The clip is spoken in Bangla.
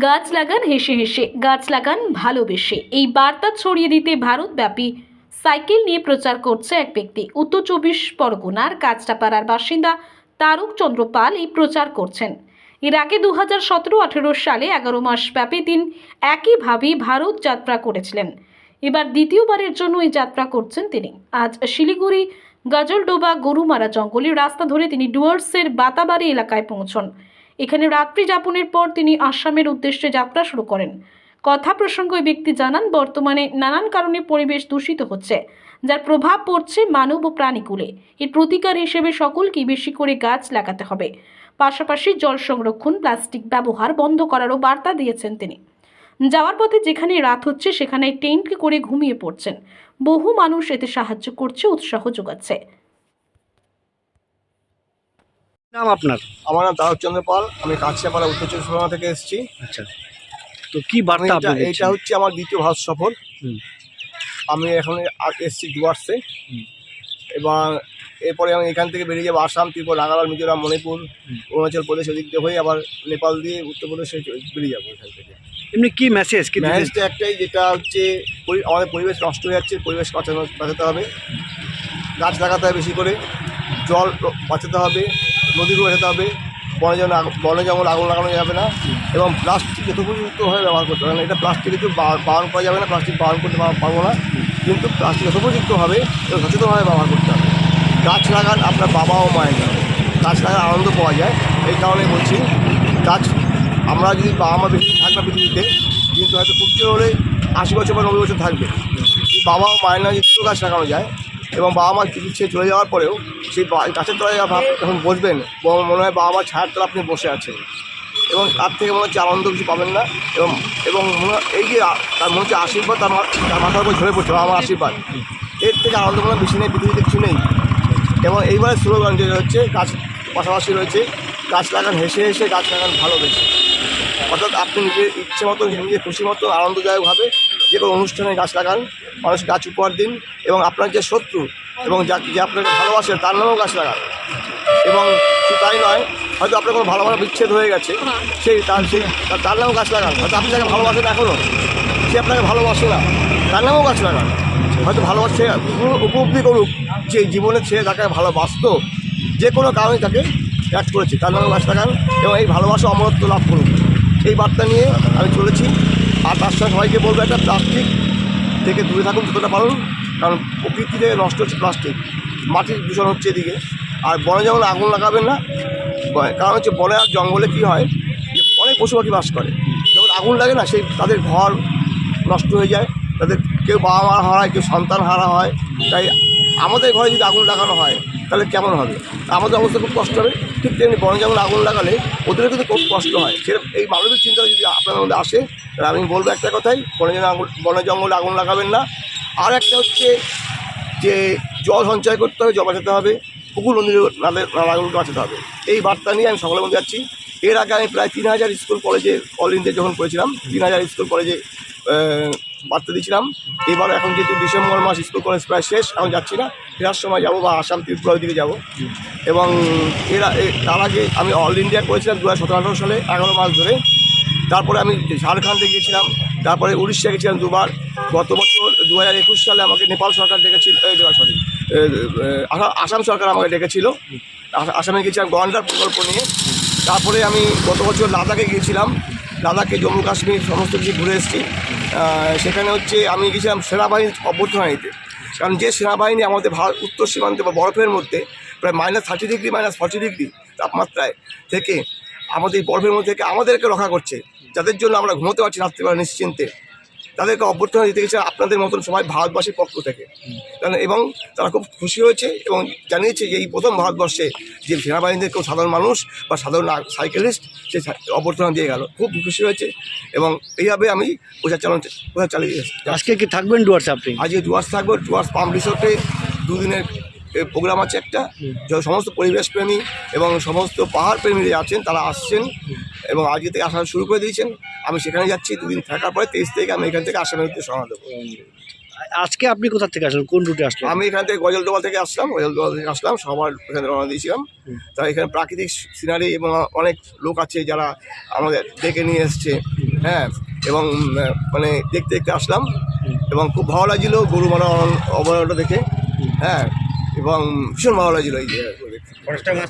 গাছ লাগান, হেসে হেসে। গাছ লাগান, ভালোবেসে। এই বার্তা ছড়িয়ে দিতে ভারতব্যাপী সাইকেল নিয়ে প্রচার করছে এক ব্যক্তি। উত্তর চব্বিশ পরগনার কাঁচরাপাড়ার বাসিন্দা তারক চন্দ্র পাল এই প্রচার করছেন। এর আগে দু হাজার সতেরো আঠেরো সালে এগারো মাস ব্যাপী তিনি একইভাবে ভারত যাত্রা করেছিলেন। এবার দ্বিতীয়বারের জন্য এই যাত্রা করছেন তিনি। আজ শিলিগুড়ি, গজলডোবা, গরুমারা জঙ্গলের রাস্তা ধরে তিনি ডুয়ার্সের বাতাবাড়ি এলাকায় পৌঁছন। এখানে রাত্রি যাপনের পর তিনি আসামের উদ্দেশ্যে যাত্রা শুরু করেন। কথা প্রসঙ্গে ব্যক্তি জানান, বর্তমানে নানান কারণে পরিবেশ দূষিত হচ্ছে, যার প্রভাব পড়ছে মানব ও প্রাণীকুলে এর প্রতিকার হিসেবে সকলকেই বেশি করে গাছ লাগাতে হবে। পাশাপাশি জল সংরক্ষণ, প্লাস্টিক ব্যবহার বন্ধ করারও বার্তা দিয়েছেন তিনি। যাওয়ার পথে যেখানে রাত হচ্ছে, সেখানে টেন্ট করে ঘুমিয়ে পড়ছেন। বহু মানুষ এতে সাহায্য করছে, উৎসাহ যোগাচ্ছে। নাম আপনার? আমার নাম তারকচন্দ্র পাল আমি কাছিয়াপাড়া উত্তর চব্বিশ পরগনা থেকে এসেছি। আচ্ছা। তো কি বার্তা আপনি এটা- হচ্ছে আমার দ্বিতীয় ভারত সফর। আমি এখন এসেছি ডুয়ার্সে। এবং এরপরে আমি এখান থেকে বেরিয়ে যাব আসাম ত্রিপুরা নাগাল্যান্ড মিজোরাম মণিপুর। অরুণাচল প্রদেশ ওদিক দিয়ে হয়ে আবার নেপাল দিয়ে উত্তরপ্রদেশে বেরিয়ে যাব এখান থেকে। এমনি কী মেসেজ কি ম্যানেজটা একটাই যেটা হচ্ছে আমাদের পরিবেশ নষ্ট হয়ে যাচ্ছে পরিবেশ বাঁচানো বাঁচাতে হবে। গাছ লাগাতে হবে বেশি করে জল বাঁচাতে হবে। নদীগুলো যেতে হবে বনে আগ- বনে যেমন আগুন লাগানো যাবে না, এবং প্লাস্টিক যথোপযুক্তভাবে ব্যবহার করতে হবে এটা প্লাস্টিক কিছু বারণ করা যাবে না, প্লাস্টিক বারণ করতে পারব না, কিন্তু প্লাস্টিক যথোপযুক্তভাবে এবং সচেতনভাবে ব্যবহার করতে হবে। গাছ লাগান আপনার বাবা ও মায়ের জন্য। গাছ লাগার আনন্দ পাওয়া যায়, এই কারণে বলছি, গাছ আমরা যদি বাবা মা বেশি থাকবে পৃথিবীতে, কিন্তু হয়তো খুব হলে আশি বছর বা নব্বই বছর থাকবে। বাবা ও মায়ের না যদি গাছ লাগানো যায় এবং বাবা মা কিছু ছেড়ে চলে যাওয়ার পরেও সেই গাছের তলায় ভাব যখন বসবেন মনে হয় বাবা মা ছায়ার তলা আপনি বসে আছেন। এবং তার থেকে মনে হচ্ছে আনন্দ কিছু পাবেন না। এবং এবং এই যে তার মনে হচ্ছে আশীর্বাদ তার তার মাথার উপর ঝরে পড়ছে, বাবা মার আশীর্বাদ। এর থেকে আনন্দ মনে বেশি নেই, পৃথিবীতে কিছু নেই। এবং এইবারের স্লোগান যেটা হচ্ছে, গাছ পাশাপাশি রয়েছে, গাছ লাগান হেসে হেসে, গাছ লাগান ভালোবেসে। অর্থাৎ আপনি নিজের ইচ্ছে মতো নিজের খুশি মতো আনন্দদায়কভাবে যে কোনো অনুষ্ঠানে গাছ লাগান, মানুষ গাছ উপহার দিন এবং আপনার যে শত্রু এবং যা যে আপনাকে ভালোবাসে তার নামেও গাছ লাগান। এবং শুধু তাই নয়, হয়তো আপনার কোনো ভালোবাসা বিচ্ছেদ হয়ে গেছে, সেই তার সেই তার- নামেও গাছ লাগান। হয়তো আপনি তাকে ভালোবাসেন এখনও সে আপনাকে ভালোবাসে না, তার নামেও গাছ লাগান। হয়তো ভালোবাসে, উপ- উপলব্ধি করুক যে জীবনে সে তাকে ভালোবাসতো, যে কোনো কারণে তাকে ত্যাগ করেছে, তার নামে গাছ লাগান এবং এই ভালোবাসা অমরত্ব লাভ করুক। এই বার্তা নিয়ে আমি চলেছি। আর তার সঙ্গে সবাইকে বলব একটা প্লাস্টিক থেকে দূরে থাকুন, যতটা পারুন কারণ প্রকৃতিতে নষ্ট হচ্ছে প্লাস্টিক মাটির দূষণ হচ্ছে এদিকে। আর বনে জঙ্গলে আগুন লাগাবেন না কারণ হচ্ছে বনে আর জঙ্গলে কী হয় যে অনেক পশু পাখি বাস করে। যখন আগুন লাগে না, সেই তাদের ঘর নষ্ট হয়ে যায়, তাদের কেউ বাবা মা হারায়, কেউ সন্তান হারা হয়, তাই আমাদের ঘরে যদি আগুন লাগানো হয়, তাহলে কেমন হবে? আমাদের অবস্থা খুব কষ্ট হবে। ঠিক তেমনি বন জঙ্গলে আগুন লাগালে ওদেরও কিন্তু খুব কষ্ট হয়। সেটা এই মানবিক চিন্তা যদি আপনার মধ্যে আসে, তাহলে আমি বলব একটা কথাই, বনে বনে জঙ্গলে আগুন লাগাবেন না। আর একটা হচ্ছে যে জল সঞ্চয় করতে হবে, জল বাঁচাতে হবে, পুকুর নদীর নালে নালাগুলোকে বাঁচাতে হবে। এই বার্তা নিয়ে আমি সকলের মধ্যে যাচ্ছি। এর আগে আমি প্রায় তিন হাজার স্কুল, কলেজে অল ইন্ডিয়া যখন করেছিলাম তিন হাজার স্কুল, কলেজে বার্তা দিয়েছিলাম। এবার এখন যেহেতু ডিসেম্বর মাস, স্কুল কলেজ প্রায় শেষ, আমি যাচ্ছি না। ফেরার সময় যাব বা আসাম ত্রিপুরার দিকে যাব। এবং এর তার আগে আমি অল ইন্ডিয়া করেছিলাম দু হাজার সতেরো সালে, এগারো মাস ধরে। তারপরে আমি ঝাড়খণ্ডে গিয়েছিলাম, তারপরে উড়িষ্যা গেছিলাম দুবার। গত বছর দু হাজার একুশ সালে আমাকে নেপাল সরকার ডেকেছিল সরি আসাম সরকার আমাকে ডেকেছিল। আসামে গিয়েছিলাম গন্ডার প্রকল্প নিয়ে। তারপরে আমি গত বছর লাদাখে গিয়েছিলাম। লাদাখে জম্মু কাশ্মীর সমস্ত কিছু ঘুরে এসেছি। সেখানে হচ্ছে আমি গেছিলাম সেনাবাহিনীর অভ্যর্থনানিতে কারণ যে সেনাবাহিনী আমাদের ভারত, উত্তর সীমান্তে বা বরফের মধ্যে প্রায় minus thirty degree minus forty degree তাপমাত্রায় থেকে আমাদের বরফের মধ্যে থেকে আমাদেরকে রক্ষা করছে। যাদের জন্য আমরা ঘুমোতে পারছি রাত্রিবেলা নিশ্চিন্তে। তাদেরকে অভ্যর্থনা দিতে গেছে আপনাদের মতন সবাই ভারতবাসীর পক্ষ থেকে। কারণ এবং তারা খুব খুশি হয়েছে এবং জানিয়েছে যে এই প্রথম ভারতবর্ষে যে সেনাবাহিনীদের কেউ সাধারণ মানুষ বা সাধারণ সাইকেলিস্ট সে অভ্যর্থনা দিয়ে গেল। খুব খুশি হয়েছে এবং এইভাবে আমি প্রচার চালান প্রচার চালিয়ে। আজকে কি থাকবেন ডুয়ার্সে আপনি? আজকে ডুয়ার্স থাকব ডুয়ার্স পাম্প রিসোর্টে দুদিনের প্রোগ্রাম আছে একটা। সমস্ত পরিবেশ প্রেমী এবং সমস্ত পাহাড় প্রেমী আছেন তারা আসছেন এবং আজকে থেকে আসা শুরু করে দিয়েছেন। আমি সেখানে যাচ্ছি দুদিন থাকার পরে তেইশ থেকে আমি এখান থেকে আসামের উদ্দেশ্যে রওনা দেবো। আজকে আপনি কোথা থেকে আসলেন? কোন রুটে আসলেন? আমি এখান থেকে গজলডোবা থেকে আসলাম গজলডোবা থেকে আসলাম সবার এখানে রওনা দিয়েছিলাম। তা এখানে প্রাকৃতিক সিনারি এবং অনেক লোক আছে যারা আমাদের ডেকে নিয়ে এসছে হ্যাঁ এবং মানে দেখতে দেখতে আসলাম। এবং খুব ভালো লাগছিল গরু মারা অভয়ারণ্য দেখে হ্যাঁ এবং ভীষণ ভালো লাগছিল এই দেখতে